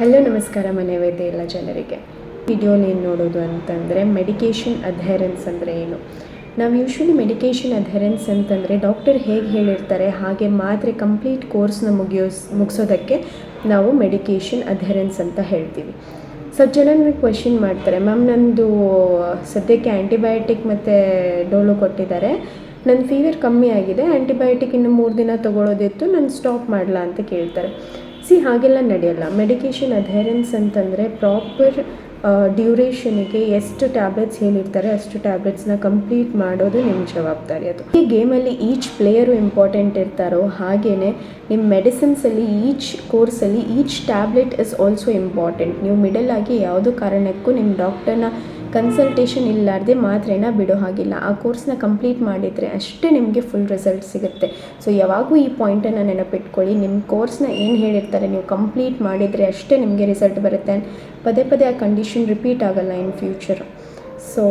Hello, ನಮಸ್ಕಾರ ಮನೆ ವೈದ್ಯ ಎಲ್ಲ ಜನರಿಗೆ. ವಿಡಿಯೋಲಿ ಏನು ನೋಡೋದು ಅಂತಂದರೆ ಮೆಡಿಕೇಷನ್ ಅಧೆರೆನ್ಸ್ ಅಂದರೆ ಏನು? ನಾವು ಯೂಶ್ವಲಿ ಮೆಡಿಕೇಷನ್ ಅಧೆರೆನ್ಸ್ ಅಂತಂದರೆ ಡಾಕ್ಟರ್ ಹೇಗೆ ಹೇಳಿರ್ತಾರೆ, ಹಾಗೆ ಮಾತ್ರೆ ಕಂಪ್ಲೀಟ್ ಕೋರ್ಸ್ನ ಮುಗಿಯೋಸ್ ಮುಗಿಸೋದಕ್ಕೆ ನಾವು ಮೆಡಿಕೇಷನ್ ಅಧೆರೆನ್ಸ್ ಅಂತ ಹೇಳ್ತೀವಿ. ಸೊ ಜನ ನನಗೆ ಕ್ವೆಶನ್ ಮಾಡ್ತಾರೆ, ಮ್ಯಾಮ್, ನಂದು ಸದ್ಯಕ್ಕೆ ಆ್ಯಂಟಿಬಯೋಟಿಕ್ ಮತ್ತು ಡೋಲು ಕೊಟ್ಟಿದ್ದಾರೆ. ನನ್ನ ಫೀವರ್ ಕಮ್ಮಿ ಆಗಿದೆ ಆ್ಯಂಟಿಬಯೋಟಿಕ್ ಇನ್ನು ಮೂರು ದಿನ ತೊಗೊಳೋದಿತ್ತು, ನಾನು ಸ್ಟಾಪ್ ಮಾಡಲಾ? ಅಂತ ಕೇಳ್ತಾರೆ. ಸಿ ಹಾಗೆಲ್ಲ ನಡೆಯಲ್ಲ. ಮೆಡಿಕೇಷನ್ ಅಧೆರೆನ್ಸ್ ಅಂತಂದರೆ ಪ್ರಾಪರ್ ಡ್ಯೂರೇಷನಿಗೆ ಎಷ್ಟು ಟ್ಯಾಬ್ಲೆಟ್ಸ್ ಹೇಳಿರ್ತಾರೆ ಅಷ್ಟು ಟ್ಯಾಬ್ಲೆಟ್ಸ್ನ ಕಂಪ್ಲೀಟ್ ಮಾಡೋದು ನಿಮ್ಮ ಜವಾಬ್ದಾರಿ ಅದು. ಈ ಗೇಮಲ್ಲಿ ಈಚ್ ಪ್ಲೇಯರು ಇಂಪಾರ್ಟೆಂಟ್ ಇರ್ತಾರೋ ಹಾಗೆಯೇ ನಿಮ್ಮ ಮೆಡಿಸಿನ್ಸಲ್ಲಿ each ಕೋರ್ಸಲ್ಲಿ each tablet is also important ನೀವು ಮಿಡಲ್ ಆಗಿ ಯಾವುದೋ ಕಾರಣಕ್ಕೂ ನಿಮ್ಮ ಡಾಕ್ಟರ್ನ ಕನ್ಸಲ್ಟೇಷನ್ ಇಲ್ಲಾರ್ದೆ ಮಾತ್ರೆನ ಬಿಡೋ ಹಾಗಿಲ್ಲ. ಆ ಕೋರ್ಸ್ನ ಕಂಪ್ಲೀಟ್ ಮಾಡಿದರೆ ಅಷ್ಟೇ ನಿಮಗೆ ಫುಲ್ ರಿಸಲ್ಟ್ ಸಿಗುತ್ತೆ. ಸೊ ಯಾವಾಗೂ ಈ ಪಾಯಿಂಟನ್ನು ನೆನಪಿಟ್ಕೊಳ್ಳಿ. ನಿಮ್ಮ ಕೋರ್ಸ್ನ ಏನು ಹೇಳಿರ್ತಾರೆ ನೀವು ಕಂಪ್ಲೀಟ್ ಮಾಡಿದರೆ ಅಷ್ಟೇ ನಿಮಗೆ ರಿಸಲ್ಟ್ ಬರುತ್ತೆ. ಪದೇ ಪದೇ ಆ ಕಂಡೀಷನ್ ರಿಪೀಟ್ ಆಗಲ್ಲ ಇನ್ ಫ್ಯೂಚರ್ ಸೊ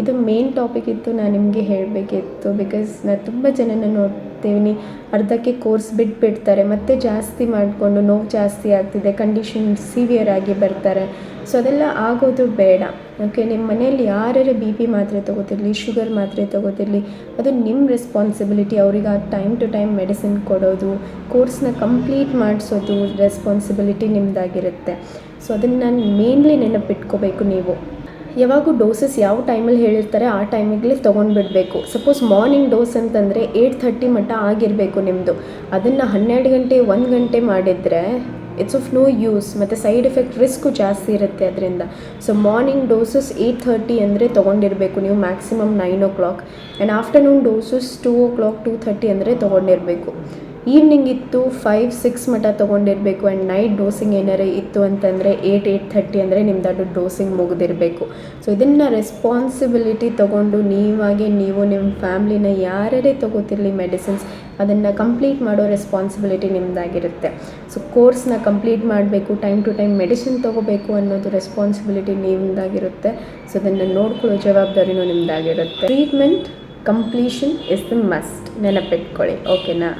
ಇದು ಮೇನ್ ಟಾಪಿಕ್ ಇತ್ತು ನಾನು ನಿಮಗೆ ಹೇಳಬೇಕಿತ್ತು ಬಿಕಾಸ್ ನಾನು ತುಂಬ ಜನನ ನೋಡ್ತೀನಿ. ಅರ್ಧಕ್ಕೆ ಕೋರ್ಸ್ ಬಿಟ್ಬಿಡ್ತಾರೆ, ಮತ್ತೆ ಜಾಸ್ತಿ ಮಾಡಿಕೊಂಡು ನೋವು ಜಾಸ್ತಿ ಆಗ್ತಿದೆ ಕಂಡೀಷನ್ ಸಿವಿಯರ್ ಆಗಿ ಬರ್ತಾರೆ. ಸೊ ಅದೆಲ್ಲ ಆಗೋದು ಬೇಡ. ಓಕೆ ನಿಮ್ಮ ಮನೆಯಲ್ಲಿ ಯಾರ್ಯಾರು ಬಿ ಪಿ ಮಾತ್ರೆ ತೊಗೋತಿರಲಿ ಶುಗರ್ ಮಾತ್ರೆ ತೊಗೋತಿರಲಿ, ಅದು ನಿಮ್ಮ ರೆಸ್ಪಾನ್ಸಿಬಿಲಿಟಿ ಅವ್ರಿಗೆ ಆ ಟೈಮ್ ಟು ಟೈಮ್ ಮೆಡಿಸಿನ್ ಕೊಡೋದು ಕೋರ್ಸ್ನ ಕಂಪ್ಲೀಟ್ ಮಾಡಿಸೋದು ರೆಸ್ಪಾನ್ಸಿಬಿಲಿಟಿ ನಿಮ್ಮದಾಗಿರುತ್ತೆ ಸೊ ಅದನ್ನು ನಾನು ಮೇನ್ಲಿ ನೆನಪಿಟ್ಕೋಬೇಕು ನೀವು. ಯಾವಾಗೂ ಡೋಸಸ್ ಯಾವ ಟೈಮಲ್ಲಿ ಹೇಳಿರ್ತಾರೆ ಆ ಟೈಮಿಗೆ ತೊಗೊಂಡ್ಬಿಡಬೇಕು ಸಪೋಸ್ ಮಾರ್ನಿಂಗ್ ಡೋಸ್ ಅಂತಂದರೆ ಏಯ್ಟ್ ಥರ್ಟಿ ಮಟ್ಟ ಆಗಿರಬೇಕು ನಿಮ್ಮದು ಅದನ್ನು ಹನ್ನೆರಡು ಗಂಟೆ, ಒಂದು ಗಂಟೆ ಮಾಡಿದರೆ ಇಟ್ಸ್ ಆಫ್ ನೋ ಯೂಸ್ ಮತ್ತು ಸೈಡ್ ಎಫೆಕ್ಟ್ ರಿಸ್ಕು ಜಾಸ್ತಿ ಇರುತ್ತೆ ಅದರಿಂದ. So morning doses eight thirty ಅಂದರೆ ತೊಗೊಂಡಿರಬೇಕು ನೀವು maximum nine o'clock and afternoon doses two o'clock two thirty ಅಂದರೆ ತೊಗೊಂಡಿರಬೇಕು. ಈವ್ನಿಂಗ್ ಇತ್ತು ಫೈವ್ ಸಿಕ್ಸ್ ಮಟ್ಟ ತೊಗೊಂಡಿರಬೇಕು ಆ್ಯಂಡ್ ನೈಟ್ ಡೋಸಿಂಗ್ ಏನಾರ ಇತ್ತು ಅಂತಂದರೆ ಏಯ್ಟ್ ಏಯ್ಟ್ ಥರ್ಟಿ ಅಂದರೆ ನಿಮ್ದು ಅದು ಡೋಸಿಂಗ್ ಮುಗಿದಿರಬೇಕು. ಸೊ ಇದನ್ನು ರೆಸ್ಪಾನ್ಸಿಬಿಲಿಟಿ ತೊಗೊಂಡು ನೀವಾಗೆ ನೀವು ನಿಮ್ಮ ಫ್ಯಾಮ್ಲಿನ ಯಾರೇ ತೊಗೋತಿರಲಿ ಮೆಡಿಸಿನ್ಸ್ ಅದನ್ನು ಕಂಪ್ಲೀಟ್ ಮಾಡೋ ರೆಸ್ಪಾನ್ಸಿಬಿಲಿಟಿ ನಿಮ್ಮದಾಗಿರುತ್ತೆ ಸೊ ಕೋರ್ಸ್ನ ಕಂಪ್ಲೀಟ್ ಮಾಡಬೇಕು ಟೈಮ್ ಟು ಟೈಮ್ ಮೆಡಿಸಿನ್ ತೊಗೋಬೇಕು ಅನ್ನೋದು ರೆಸ್ಪಾನ್ಸಿಬಿಲಿಟಿ ನಿಮ್ಮದಾಗಿರುತ್ತೆ ಸೊ ಅದನ್ನು ನೋಡ್ಕೊಳ್ಳೋ ಜವಾಬ್ದಾರಿನೂ ನಿಮ್ಮದಾಗಿರುತ್ತೆ treatment completion is the must ನೆನಪಿಟ್ಕೊಳ್ಳಿ ಓಕೆನಾ